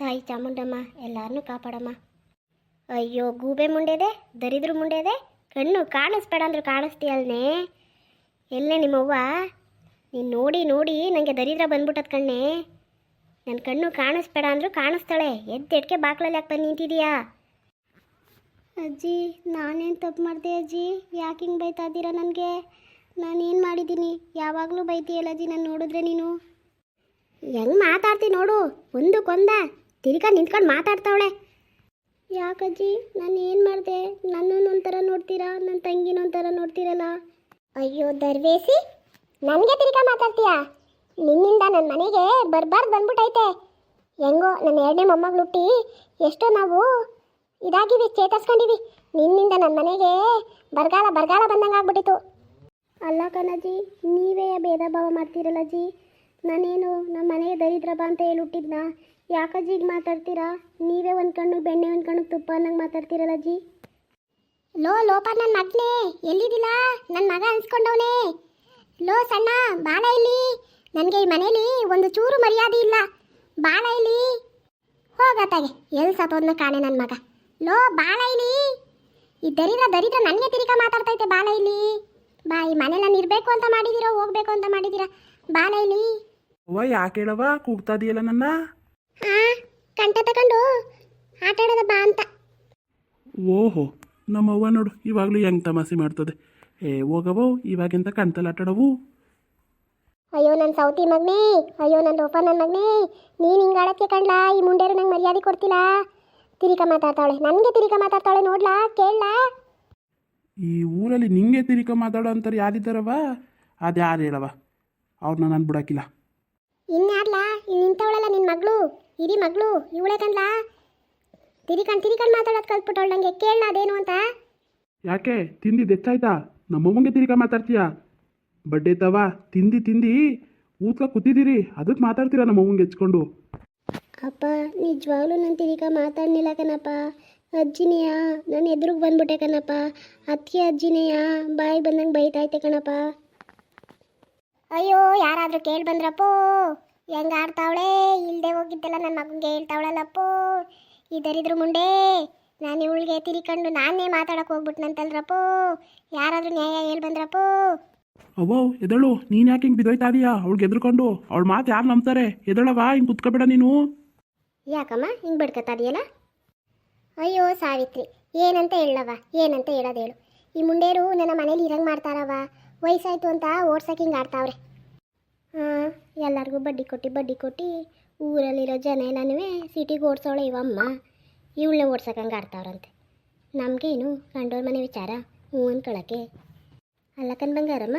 ತಾಯಿ ಚಾಮುಂಡಮ್ಮ ಎಲ್ಲಾರನ್ನೂ ಕಾಪಾಡಮ್ಮ. ಅಯ್ಯೋ, ಗೂಬೆ ಮುಂಡೆದೆ, ದರಿದ್ರ ಮುಂಡೆದೆ, ಕಣ್ಣು ಕಾಣಿಸ್ಬೇಡ ಅಂದ್ರೆ ಕಾಣಿಸ್ತೀಯಲ್ನೇ ಎಲ್ಲೇ ನಿಮ್ಮವ್ವ? ನೀನು ನೋಡಿ ನೋಡಿ ನನಗೆ ದರಿದ್ರ ಬಂದ್ಬಿಟ್ಟದ ಕಣ್ಣೆ. ನನ್ನ ಕಣ್ಣು ಕಾಣಿಸ್ಬೇಡ ಅಂದ್ರು ಕಾಣಿಸ್ತಾಳೆ. ಎದ್ದೆಡ್ಕೆ ಬಾಕ್ಲಲ್ಲಿ ಯಾಕೆ ಬಂದು ನಿಂತಿದೀಯಾ? ಅಜ್ಜಿ, ನಾನೇನು ತಪ್ಪು ಮಾಡಿದೆ ಅಜ್ಜಿ? ಯಾಕೆ ಹಿಂಗೆ ಬೈತಾ ಇದ್ದೀರಾ ನನಗೆ? ನಾನೇನು ಮಾಡಿದ್ದೀನಿ? ಯಾವಾಗಲೂ ಬೈತೀಯಲ್ಲ ಅಜ್ಜಿ ನಾನು ನೋಡಿದ್ರೆ ನೀನು? ಹೆಂಗೆ ಮಾತಾಡ್ತೀನಿ ನೋಡು, ಒಂದು ಕೊಂದ. ತಿರ್ಗಾ ನಿಂತ್ಕೊಂಡು ಮಾತಾಡ್ತಾವಳೆ. ಯಾಕಜ್ಜಿ? ನಾನು ಏನು ಮಾಡಿದೆ? ನನ್ನನ್ನು ಒಂಥರ ನೋಡ್ತೀರಾ? ನನ್ನ ತಂಗಿನ ಒಂಥರ ನೋಡ್ತೀರಲ್ಲ? ಅಯ್ಯೋ ದರ್ವೇಸಿ! ನನಗೆ ತಿರ್ಗಾ ಮಾತಾಡ್ತೀಯಾ? ನಿನ್ನಿಂದ ನನ್ನ ಮನೆಗೆ ಬರಬಾರ್ದು ಬಂದ್ಬಿಟ್ಟೈತೆ ಹೆಂಗೋ ನನ್ನ ಎರಡನೇ ಮೊಮ್ಮಗಳು ಹುಟ್ಟಿ ಎಷ್ಟೋ ನಾವು ಇದಾಗಿವಿ, ಚೇತರಿಸ್ಕೊಂಡಿವಿ. ನಿನ್ನಿಂದ ನನ್ನ ಮನೆಗೆ ಬರಗಾಲ ಬರಗಾಲ ಬಂದಂಗೆ ಆಗ್ಬಿಟ್ಟಿತ್ತು ಅಲ್ಲ ಕಣಜ್ಜಿ, ನೀವೇ ಭೇದ ಭಾವ ಮಾಡ್ತೀರಲ್ಲ ಜಿ. ನಾನೇನು ನಮ್ಮ ಮನೆಗೆ ದರಿದ್ರಬ ಅಂತ ಹೇಳಿ ಹುಟ್ಟಿದ್ನ? ಯಾಕಜ್ಜಿ ಮಾತಾಡ್ತೀರಾ? ನೀವೇ ಒಂದು ಕಣ್ಣು, ಬೆಣ್ಣೆ ಒಂದು ಕಣ್ಣು, ತುಪ್ಪ ಅನ್ನಂಗೆ ಮಾತಾಡ್ತೀರಲ್ಲ ಅಜ್ಜಿ ಲೋ ಲೋಪ ನನ್ನ ಮಗನೇ ಎಲ್ಲಿದಿಲ್ಲ ನನ್ನ ಮಗ ಅನ್ಸ್ಕೊಂಡವನೇ. ಲೋ, ಸಣ್ಣ ಬಾಳ ಇಲ್ಲಿ. ನನಗೆ ಈ ಮನೇಲಿ ಒಂದು ಚೂರು ಮರ್ಯಾದೆ ಇಲ್ಲ. ಬಾಳ ಇಲ್ಲಿ. ಹೋಗತ್ತಾಗೆ ಎಲ್ಲಿ ಸತ್ತೋದ್ನ ಕಾಣೆ ನನ್ನ ಮಗ. ಲೋ ಬಾಳ ಇಲ್ಲಿ. ಈ ದರಿದ್ರ ದರಿದ್ರ ನನಗೆ ತಿರ್ಗಾ ಮಾತಾಡ್ತೈತೆ ಬಾಳ ಇಲ್ಲಿ. ಬಾ, ಈ ಮನೇಲಿ ನಾನು ಇರಬೇಕು ಅಂತ ಮಾಡಿದ್ದೀರಾ ಹೋಗ್ಬೇಕು ಅಂತ ಮಾಡಿದ್ದೀರಾ ಬಾಳ ಇಲ್ಲಿ. ಅವ್ವ ಯಾಕೆ ಹೇಳವ ಕೂಗ್ತಾ ಇದೆಯಲ್ಲ ನನ್ನ? ಹಾ ಆಟ ಆಡೋದ ಬಾ ಅಂತ. ಓಹೋ ನಮ್ಮವ್ವ ನೋಡು ಇವಾಗಲೂ ಹೆಂಗ್ ತಮಾಸೆ ಮಾಡ್ತದೆ. ಏ ಹೋಗವೋ ಇವಾಗೆಂತ ಕಣ್ತಲ್ಲ ಆಟಾಡವು? ಅಯ್ಯೋ ನನ್ನ ಸೌತಿ ಮಗನೇ ಅಯ್ಯೋ ನನ್ನ ಲೋಪ ನನ್ನ ಮಗನೇ ನೀನು ಹಿಂಗೆ ಆಡಕ್ಕೆ ಕಂಡ್ಲಾ ಈ ಮುಂಡೇರು ನಂಗೆ ಮರ್ಯಾದೆ ಕೊಡ್ತಿಲ್ಲ. ತಿರಿಕ ಮಾತಾಡ್ತಾವಳೆ ನನಗೆ ತಿರಿಕ ಮಾತಾಡ್ತಾವಳೆ ನೋಡ್ಲಾ ಕೇಳಲಾ? ಈ ಊರಲ್ಲಿ ನಿಂಗೆ ತಿರಿಕ ಮಾತಾಡೋ ಅಂತಾರೆ ಯಾರಿದ್ದಾರವ ಅದ್ಯಾರು ಹೇಳವ ಅವ್ರನ್ನ ನಾನು ಬಿಡೋಕ್ಕಿಲ್ಲ. ಇನ್ಯಾರ್ಲಾ ಇಲ್ಲಿ ನಿಂತವಳಲ್ಲ ನಿನ್ನ ಮಗಳು? ಇರಿ ಮಗಳು ಇವಳೆ ಕಂದ್ಲಾ? ತಿರಿಕಂಡು ತಿರಿಕಂಡು ಮಾತಾಡೋದು ಕಲ್ತ್ಬಿಟ್ಟವಳು ನನಗೆ ಕೇಳಲ್ಲ ಅದೇನು ಅಂತ? ಯಾಕೆ? ತಿಂದಿ ದೆಚ್ಚಾಯ್ತಾ? ನಮ್ಮಮ್ಮಂಗೆ ತಿರಿಕ ಮಾತಾಡ್ತೀಯಾ? ಬಡ್ಡೆ ತವ ತಿಂದಿ ತಿಂದಿ ಊದ್ಕ ಕೂತಿದ್ದೀರಿ ಅದಕ್ಕೆ ಮಾತಾಡ್ತೀರಾ ನಮ್ಮಮ್ಮಂಗೆ ಹೆಚ್ಕೊಂಡು ಅಪ್ಪ ನಿಜವಾಗ್ಲೂ ನಾನು ತಿರಿಕ ಮಾತಾಡ್ಲಿಲ್ಲ ಕಣಪ್ಪ. ಅಜ್ಜಿನೆಯ ನಾನು ಎದುರಿಗೆ ಬಂದ್ಬಿಟ್ಟೆ ಕಣಪ್ಪ. ಅತ್ತಿಗೆ ಅಜ್ಜಿನೆಯ ಬಾಯಿ ಬಂದಂಗೆ ಬೈತಾಯ್ತೆ ಕಣಪ್ಪ. ಅಯ್ಯೋ ಯಾರಾದರೂ ಕೇಳಿ ಬಂದ್ರಪ್ಪೋ. ಹೆಂಗೆ ಆಡ್ತಾವಳೆ? ಇಲ್ಲದೆ ಹೋಗಿದ್ದೆಲ್ಲ ನನ್ನ ಮಗನಿಗೆ ಹೇಳ್ತಾವಳಲ್ಲಪ್ಪೋ. ಇದರಿದ್ರು ಮುಂಡೆ. ನಾನು ಇವಳಿಗೆ ತಿರಿಕೊಂಡು ನಾನೇ ಮಾತಾಡಕ್ಕೆ ಹೋಗ್ಬಿಟ್ನಂತಲ್ರಪ್ಪೋ. ಯಾರಾದರೂ ನ್ಯಾಯ ಹೇಳಿ ಬಂದ್ರಪ್ಪೋ. ಅವ್ವ ಎದಳು ನೀನು ಯಾಕೆ ಹಿಂಗೆ ಬಿದ್ದೋಯ್ತಾ ಇದೀಯಾ? ಅವಳಿಗೆ ಎದ್ರುಕೊಂಡು ಅವಳ ಮಾತು ಯಾರು ನಂಬ್ತಾರೆ? ಎದಳವಾ ಹಿಂಗೆ ಕುತ್ಕೋಬೇಡ ನೀನು. ಯಾಕಮ್ಮ ಹಿಂಗೆ ಬಿಡ್ಕತ್ತಾ ಇದೆಯಲ್ಲ? ಅಯ್ಯೋ ಸಾವಿತ್ರಿ ಏನಂತ ಹೇಳವ ಏನಂತ ಹೇಳೋದು ಹೇಳು. ಈ ಮುಂಡೇರು ನನ್ನ ಮನೇಲಿ ಇರಂಗೆ ಮಾಡ್ತಾರವ ವಯಸ್ಸಾಯ್ತು ಅಂತ ಓಡ್ಸಕ್ಕೆ ಹಿಂಗೆ ಆಡ್ತಾವ್ರೆ. ಹಾಂ, ಎಲ್ಲರಿಗೂ ಬಡ್ಡಿ ಕೊಟ್ಟು ಬಡ್ಡಿ ಕೊಟ್ಟು ಊರಲ್ಲಿರೋ ಜನ ಎಲ್ಲನೂ ಸಿಟಿಗೆ ಓಡಿಸೋಳೆ ಇವಮ್ಮ. ಇವಳನ್ನೇ ಓಡ್ಸಕ್ಕಂಗೆ ಆಡ್ತಾವ್ರಂತೆ. ನಮಗೇನು ಕಂಡೋರ್ ಮನೆ ವಿಚಾರ, ಹ್ಞೂ ಅನ್ಕೊಳಕ್ಕೆ. ಅಲ್ಲ ಬಂಗಾರಮ್ಮ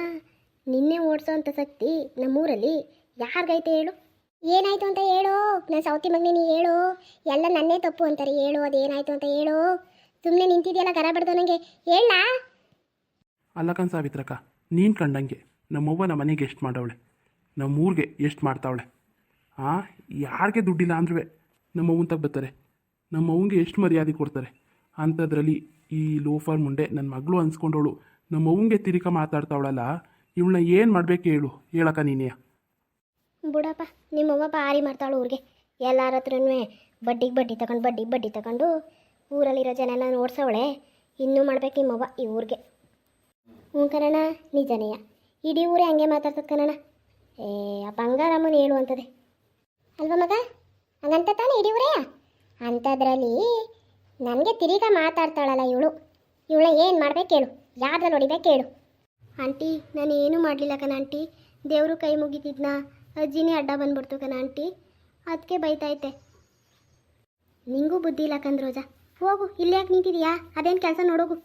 ನಿನ್ನೆ ಓಡಿಸೋ ಅಂಥ ಶಕ್ತಿ ನಮ್ಮೂರಲ್ಲಿ ಯಾರಿಗೈತೆ ಹೇಳು? ಏನಾಯ್ತು ಅಂತ ಹೇಳು, ನಾನು ಸೌತಿ ಮಗನೇ ನೀ ಹೇಳು, ಎಲ್ಲ ನನ್ನೇ ತಪ್ಪು ಅಂತಾರೆ, ಹೇಳು, ಅದೇನಾಯ್ತು ಅಂತ ಹೇಳು. ಸುಮ್ಮನೆ ನಿಂತಿದೆಯಲ್ಲ, ಗರ ನನಗೆ ಹೇಳ ಅಲ್ಲಕನ್ ಸಾವಿತ್ರಕ್ಕ ನೀನು ಕಂಡಂಗೆ. ನಮ್ಮವ್ವ ನಮ್ಮ ಮನೆಗೆ ಎಷ್ಟು ಮಾಡವಳೆ? ನಮ್ಮ ಊರಿಗೆ ಎಷ್ಟು ಮಾಡ್ತಾವಳೆ? ಆ, ಯಾರಿಗೆ ದುಡ್ಡಿಲ್ಲ ಅಂದ್ರೂ ನಮ್ಮವ್ವನ ತಗ ಬರ್ತಾರೆ. ನಮ್ಮವ್ವಗೆ ಎಷ್ಟು ಮರ್ಯಾದೆ ಕೊಡ್ತಾರೆ? ಅಂಥದ್ರಲ್ಲಿ ಈ ಲೋಫರ್ ಮುಂಡೆ ನನ್ನ ಮಗಳು ಅನ್ಸ್ಕೊಂಡವಳು ನಮ್ಮವ್ವಂಗೆ ತಿರಿಕ ಮಾತಾಡ್ತಾವಳಲ್ಲ, ಇವಳನ್ನ ಏನು ಮಾಡಬೇಕು ಹೇಳು? ಹೇಳಕ್ಕ ನೀನೆಯ? ಬಿಡಪ್ಪ, ನಿಮ್ಮವ್ವ ಭಾರಿ ಮಾಡ್ತಾಳು ಊರಿಗೆ. ಎಲ್ಲರ ಹತ್ರನೂ ಬಡ್ಡಿಗೆ ಬಡ್ಡಿ ತಗೊಂಡು ಬಡ್ಡಿಗೆ ಬಡ್ಡಿ ತಗೊಂಡು ಊರಲ್ಲಿರೋ ಜನ ಎಲ್ಲ ನೋಡ್ಸವಳೆ. ಇನ್ನೂ ಮಾಡ್ಬೇಕು ನಿಮ್ಮವ್ವ ಈ ಊರಿಗೆ. ಹ್ಞೂ ಕಣಣ್ಣ ನಿಜನೇಯ. ಇಡೀ ಊರೇ ಹಂಗೆ ಮಾತಾಡ್ತದೆ ಕಣಣ್ಣ ಏ ಆ ಬಂಗಾರಮ್ಮನ ಹೇಳು ಅಂತದೆ ಅಲ್ವಾ ಮಗ? ಹಂಗಂತ ತಾನೇ ಇಡೀ ಊರೇ? ಅಂಥದ್ರಲ್ಲಿ ನನಗೆ ತಿರುಗ ಮಾತಾಡ್ತಾಳಲ್ಲ ಇವಳು. ಇವಳ ಏನು ಮಾಡ್ಬೇಕು ಹೇಳು ಯಾರ್ದಲ್ಲಿ ಹೊಡಿಬೇಕು ಹೇಳು ಆಂಟಿ, ನಾನು ಏನೂ ಮಾಡಲಿಲ್ಲ ಕಣ ಆಂಟಿ. ದೇವರು ಕೈ ಮುಗಿತಿದ್ನ. ಅಜ್ಜಿನೇ ಅಡ್ಡ ಬಂದ್ಬಿಡ್ತು ಕಣ ಆಂಟಿ. ಅದಕ್ಕೆ ಬೈತೈತೆ ನಿಂಗೂ ಬುದ್ಧಿ ಇಲ್ಲ ಕಂದ್ರೋಜ ಹೋಗು ಇಲ್ಲಿ ಯಾಕೆ ನಿಂತಿದೀಯಾ? ಅದೇನು ಕೆಲಸ ನೋಡೋಗು.